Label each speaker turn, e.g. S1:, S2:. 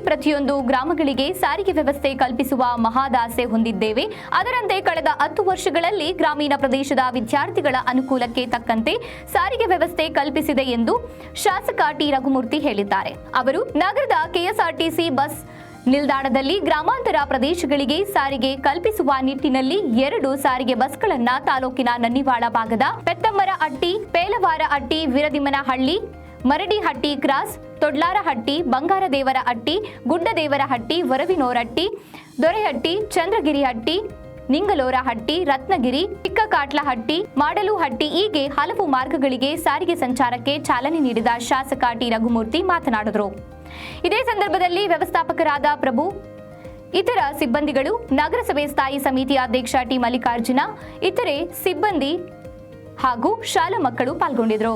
S1: ಪ್ರತಿಯೊಂದು ಗ್ರಾಮಗಳಿಗೆ ಸಾರಿಗೆ ವ್ಯವಸ್ಥೆ ಕಲ್ಪಿಸುವ ಮಹಾದಾಸೆ ಹೊಂದಿದ್ದೇವೆ. ಅದರಂತೆ ಕಳೆದ ಹತ್ತು ವರ್ಷಗಳಲ್ಲಿ ಗ್ರಾಮೀಣ ಪ್ರದೇಶದ ವಿದ್ಯಾರ್ಥಿಗಳ ಅನುಕೂಲಕ್ಕೆ ತಕ್ಕಂತೆ ಸಾರಿಗೆ ವ್ಯವಸ್ಥೆ ಕಲ್ಪಿಸಿದೆ ಎಂದು ಶಾಸಕ ಟಿ. ರಘುಮೂರ್ತಿ ಹೇಳಿದ್ದಾರೆ. ಅವರು, ನಗರದ ಕೆಎಸ್ಆರ್ಟಿಸಿ ಬಸ್ ನಿಲ್ದಾಣದಲ್ಲಿ ಗ್ರಾಮಾಂತರ ಪ್ರದೇಶಗಳಿಗೆ ಸಾರಿಗೆ ಕಲ್ಪಿಸುವ ನಿಟ್ಟಿನಲ್ಲಿ ಎರಡು ಸಾರಿಗೆ ಬಸ್ಗಳನ್ನ ತಾಲೂಕಿನ ನನ್ನಿವಾಳ ಭಾಗದ ಪೆತ್ತಮ್ಮರ ಅಟ್ಟಿ ಪೇಲವಾರ ಅಟ್ಟಿ ವೀರದಿಮ್ಮನಹಳ್ಳಿ ಮರಡಿಹಟ್ಟಿ ಕ್ರಾಸ್, ತೊಡ್ಲಾರಹಟ್ಟಿ ಬಂಗಾರದೇವರ ಹಟ್ಟಿ ಗುಡ್ಡದೇವರ ಹಟ್ಟಿ ವರವಿನೋರಹಟ್ಟಿ, ದೊರೆಹಟ್ಟಿ ಚಂದ್ರಗಿರಿ ಹಟ್ಟಿ ನಿಂಗಲೋರ ಹಟ್ಟಿ ರತ್ನಗಿರಿ, ಚಿಕ್ಕಕಾಟ್ಲಹಟ್ಟಿ ಮಾಡಲು ಹಟ್ಟಿ ಹೀಗೆ ಹಲವು ಮಾರ್ಗಗಳಿಗೆ ಸಾರಿಗೆ ಸಂಚಾರಕ್ಕೆ ಚಾಲನೆ ನೀಡಿದ ಶಾಸಕ ಟಿ. ರಘುಮೂರ್ತಿ ಮಾತನಾಡಿದರು. ಇದೇ ಸಂದರ್ಭದಲ್ಲಿ ವ್ಯವಸ್ಥಾಪಕರಾದ ಪ್ರಭು, ಇತರ ಸಿಬ್ಬಂದಿಗಳು, ನಗರಸಭೆ ಸ್ಥಾಯಿ ಸಮಿತಿ ಅಧ್ಯಕ್ಷ ಟಿ. ಮಲ್ಲಿಕಾರ್ಜುನ, ಇತರೆ ಸಿಬ್ಬಂದಿ ಹಾಗೂ ಶಾಲಾ ಮಕ್ಕಳು ಪಾಲ್ಗೊಂಡಿದ್ದರು.